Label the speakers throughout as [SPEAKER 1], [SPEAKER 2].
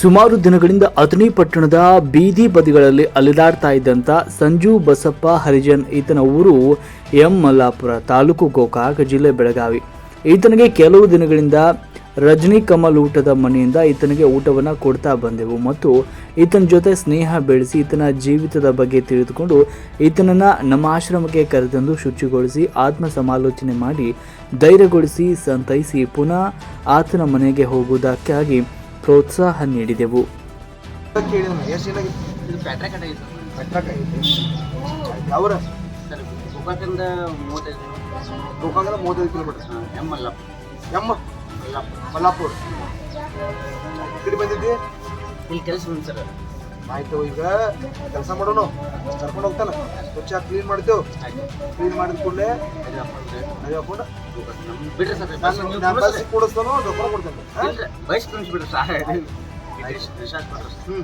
[SPEAKER 1] ಸುಮಾರು ದಿನಗಳಿಂದ ಅಥಣಿ ಪಟ್ಟಣದ ಬೀದಿ ಬದಿಗಳಲ್ಲಿ ಅಲೆದಾಡ್ತಾ ಇದ್ದಂಥ ಸಂಜು ಬಸಪ್ಪ ಹರಿಜನ್ ಈತನ ಊರು ಎಂ ಮಲ್ಲಾಪುರ ತಾಲೂಕು ಗೋಕಾಕ ಜಿಲ್ಲೆ ಬೆಳಗಾವಿ. ಈತನಿಗೆ ಕೆಲವು ದಿನಗಳಿಂದ ರಜನಿ ಕಮಲ್ ಊಟದ ಮನೆಯಿಂದ ಈತನಿಗೆ ಊಟವನ್ನು ಕೊಡ್ತಾ ಬಂದೆವು ಮತ್ತು ಈತನ ಜೊತೆ ಸ್ನೇಹ ಬೆಳೆಸಿ ಈತನ ಜೀವಿತದ ಬಗ್ಗೆ ತಿಳಿದುಕೊಂಡು ಈತನನ್ನು ನಮ್ಮ ಆಶ್ರಮಕ್ಕೆ ಕರೆತಂದು ಶುಚಿಗೊಳಿಸಿ ಆತ್ಮ ಸಮಾಲೋಚನೆ ಮಾಡಿ ಧೈರ್ಯಗೊಳಿಸಿ ಸಂತೈಸಿ ಪುನಃ ಆತನ ಮನೆಗೆ ಹೋಗುವುದಕ್ಕಾಗಿ ಪ್ರೋತ್ಸಾಹ ನೀಡಿದೆವು.
[SPEAKER 2] ಗೋಕಾಕಿಂದ ಮೂವತ್ತೈದು
[SPEAKER 3] ಗೋಕಾಕದ ಮೂವತ್ತೈದು ಕಿಲೋಮೀಟರ್
[SPEAKER 2] ಹಾಂ ಎಂ. ಮಲ್ಲಪ್ಪ
[SPEAKER 3] ಎಮ್ಮ
[SPEAKER 2] ಮಲ್ಲಪ್ಪ
[SPEAKER 3] ಮಲ್ಲಾಪುರ. ಈ ಕಡೆ ಬಂದಿದ್ದಿ?
[SPEAKER 2] ಇಲ್ಲಿ ಕೆಲಸ ಬಂದು ಸರ್.
[SPEAKER 3] ಆಯ್ತು ಈಗ ಕೆಲಸ ಮಾಡೋಣ ಕರ್ಕೊಂಡು ಹೋಗ್ತಾನ. ಸ್ವಚ್ಛ ಕ್ಲೀನ್ ಮಾಡ್ತೇವೆ ಕ್ಲೀನ್ ಮಾಡಿದ ಕೂಡಲೇ ಹಾಕೊಂಡು
[SPEAKER 2] ನಮ್ಗೆ ಬಿಡ್ರಿ ಸರ್ ಬಸ್
[SPEAKER 3] ನಾನು
[SPEAKER 2] ನೀವು
[SPEAKER 3] ನಾನು ಬಸ್
[SPEAKER 2] ಕೂಡಿಸ್ರಿ.
[SPEAKER 3] ಕೂಡಿಸ್ತಾನೋ ರೊಕ್ಕ ಕೊಡ್ತೇನೆ? ಹಾ?
[SPEAKER 2] ಇಲ್ರಿ ಬಸ್ ತುಂಬಿಸ್ಬಿಡ್ರಿ ಸಾಕ ರಿಚಾರ್ಜ್ ಮಾಡ್ರಿ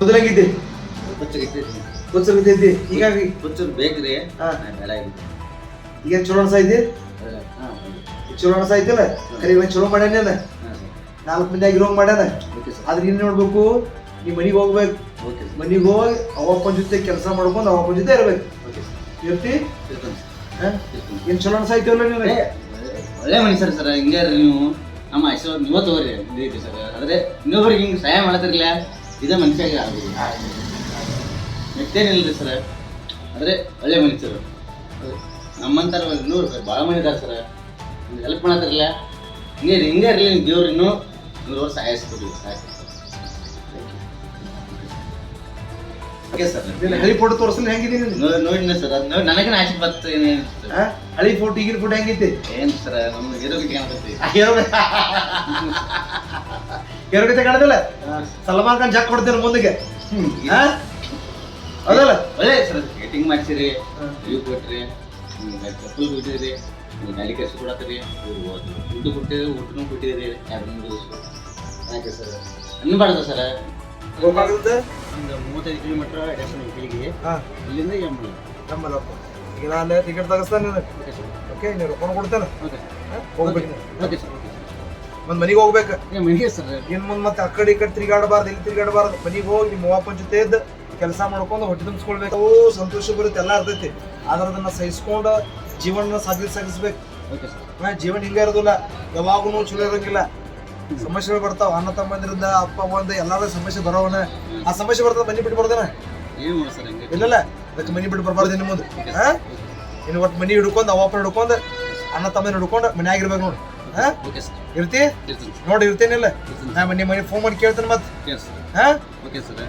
[SPEAKER 3] ಮೊದಲಾಗಿದ್ದೆ ಬಿದ್ದೈತಿ ಹೀಗಾಗಿ
[SPEAKER 2] ಹುಚ್ಚರು ಬೇಕ್ರಿ.
[SPEAKER 3] ಈಗ ಚಲೋ ಅನ್ಸ ಐತಿ
[SPEAKER 2] ಹಾಂ
[SPEAKER 3] ಚಲೋ ಅನ್ಸ ಐತಿಲ್ಲ ಕರೆ ಇವ ಚಲೋ ಮಾಡ್ಯಾನೆ
[SPEAKER 2] ಅದ
[SPEAKER 3] ನಾಲ್ಕು ಮಂದಿ ಆಗಿರೋ ಮಾಡ್ಯಾನ? ಆದ್ರೆ ಏನ್ ನೋಡ್ಬೇಕು ನೀ ಮನೆಗೆ ಹೋಗ್ಬೇಕು. ಮನಿಗೆ ಹೋಗಿ ಅವಪ್ಪನ ಜೊತೆ ಕೆಲಸ ಮಾಡ್ಕೊಂಡು ಅವಪ್ಪನ ಜೊತೆ ಇರ್ಬೇಕು. ಇರ್ತಿ? ಏನ್ ಚಲೋ ಅನ್ಸಾಯ್ತಿವಲ್ಲ
[SPEAKER 2] ಏ,
[SPEAKER 3] ನಿನಗೆ?
[SPEAKER 2] ಒಳ್ಳೆ ಮನುಷ್ಯರು ಸರ್. ಹಿಂಗೆ ನೀವು? ನಮ್ಮ ಹೆಸರು ನೀವು ತಗೋರಿ ಇದೈತಿ ಸರ್. ಆದರೆ ಇನ್ನೊಬ್ರಿಗೆ ಹಿಂಗೆ ಸಹಾಯ ಮಾಡ್ತಿರ್ಲಿಲ್ಲ, ಇದೇ ಮನುಷ್ಯಾಗ ಆಗೋದು. ಮತ್ತೇನಿಲ್ಲ ಸರ್. ಆದರೆ ಒಳ್ಳೆ ಮನುಷ್ಯರು. ನಮ್ಮಂತರ ಇನ್ನೂರು ಭಾಳ ಮಂದಿ ಇದ್ದಾರೆ ಸರ್. ಹೆಲ್ಪ್ ಮಾಡತ್ತಿರಲಿಲ್ಲ ಹಿಂಗೆ ರೀ ಹಿಂಗೆ ಇರಲಿ, ದೇವ್ರು ಇನ್ನೂ ನೂರು ಸಹಾಯ ಸಾಕು ಓಕೆ ಸರ್
[SPEAKER 3] ಹಳಿ ಫೋಟೋ ತೋರಿಸಲು?
[SPEAKER 2] ನೋಡಿ ನೋಡಿನ ಸರ್ ಅದು ನನಗೆ ಆಸೆ ಬತ್ತು?
[SPEAKER 3] ಹಳಿ ಫೋಟೋ ಈಗಿನ ಫೋಟೋ ಹೆಂಗೈತಿ
[SPEAKER 2] ಏನು ಸರ್ ನಮ್ಮ ಹೀರೋಗೆ ಕಾಣ್ತೈತಿ.
[SPEAKER 3] ಎರಡು ಗತೆ ಕಾಣದಿಲ್ಲ ಸಲ್ಮಾನ್ ಖಾನ್ ಜಾಕ್ ಕೊಡ್ತೇನೆ ಮುಂದಕ್ಕೆ. ಅದಲ್ಲ
[SPEAKER 2] ಒಳ್ಳೆ ಸರ್ ಕಟಿಂಗ್ ಮಾಡ್ಸಿರಿ ಇವು ಕೊಟ್ರಿ ಚಪ್ಪಲ್ ಬಿಟ್ಟಿರಿ ಗಾಡಿ ಕೆಲಸ ಕೊಡತ್ತೀರಿ ದುಡ್ಡು ಕೊಟ್ಟಿರಿ ಊಟನೂ ಕೊಟ್ಟಿರಿ ಯಾರು ಯಾಕೆ ಸರ್ ಅನ್ಬಾರ್ದು ಸರ್
[SPEAKER 3] ಗೋಕಾಕದಿಂದ
[SPEAKER 2] ಒಂದು ಮೂವತ್ತೈದು ಕಿಲೋಮೀಟ್ರ್ ಅಡ್ಯಾಸನ್ ಇಲ್ಲಿಗೆ.
[SPEAKER 3] ಹಾ.
[SPEAKER 2] ಇಲ್ಲಿಂದ
[SPEAKER 3] ಈಗ ನಾನು ಟಿಕೆಟ್ ತೆಗಿಸ್ತಾನೆ
[SPEAKER 2] ಓಕೆ
[SPEAKER 3] ರೊಕ್ಕ ಕೊಡ್ತೇನೆ.
[SPEAKER 2] Okay sir.
[SPEAKER 3] ಹೋಗ್ಬೇಕು
[SPEAKER 2] ಓಕೆ ಸರ್ ಓಕೆ
[SPEAKER 3] ಒಂದ್ ಮನಿಗೆ ಹೋಗ್ಬೇಕು.
[SPEAKER 2] ಮನೆಗೆ ಸರ್.
[SPEAKER 3] ಮುಂದ್ ಮತ್ತೆ ಆ ಕಡೆ ಈ ಕಡೆ ತಿರುಗಾಡಬಾರ್ದು ಇಲ್ಲಿ ತಿರುಗಾಡಬಾರ್ದು. ಮನೆಗೆ ಹೋಗಿ ನಿಮ್ಮ ಜೊತೆ ಇದ್ದು ಕೆಲಸ ಮಾಡ್ಕೊಂಡು ಹೊಟ್ಟೆ ತುಂಬಿಸ್ಕೊಳ್ಬೇಕು. ಸಂತೋಷ ಬರುತ್ತೆ ಎಲ್ಲ ಇರ್ತೈತಿ ಆದ್ರೆ ಅದನ್ನ ಸಹಿಸ್ಕೊಂಡು ಜೀವನ ಸಾಗಿಸ್ ಸಾಗಿಸ್ಬೇಕು.
[SPEAKER 2] Okay sir.
[SPEAKER 3] ಜೀವನ ಹಿಂಗೆ ಇರೋದಿಲ್ಲ. ಯಾವಾಗೂ ಚಲೋ ಇರಂಗಿಲ್ಲ. ಸಮಸ್ಯೆಗಳು ಬರ್ತಾವ ಅಣ್ಣ ತಮ್ಮಂದ್ರಿಂದ ಅಪ್ಪ ಅಮ್ಮಂದ ಎಲ್ಲಾರು ಸಮಸ್ಯೆ ಬರೋವನ. ಆ ಸಮಸ್ಯೆ ಬರ್ತದ ಮನಿ ಬಿಟ್ಟು ಬರ್ದೇನ ಇಲ್ಲಲ್ಲ ಅದಕ್ಕೆ ಮನಿ ಬಿಟ್ಟು ಬರಬಾರ್ದು ಇನ್ನು ಮುಂದೆ. ಹಾ? ಇನ್ನು ಒಟ್ಟು ಮನಿ ಹಿಡ್ಕೊಂಡು ಅವಪ್ಪ ಹಿಡ್ಕೊಂಡು ಅಣ್ಣ ತಮ್ಮನ ಹಿಡ್ಕೊಂಡು ಮನ್ಯಾಗ ಇರ್ಬೇಕು ನೋಡಿ. ಹಾ? ಇರ್ತಿ? ನೋಡಿ ಇರ್ತೇನಿಲ್ಲ
[SPEAKER 2] ಇರ್ತೀನಿ
[SPEAKER 3] ನಾ ಮನೆ ಮನೆ ಫೋನ್ ಮಾಡಿ ಕೇಳ್ತೇನೆ ಮತ್ತೆ. ಹಾ?
[SPEAKER 2] Okay sir.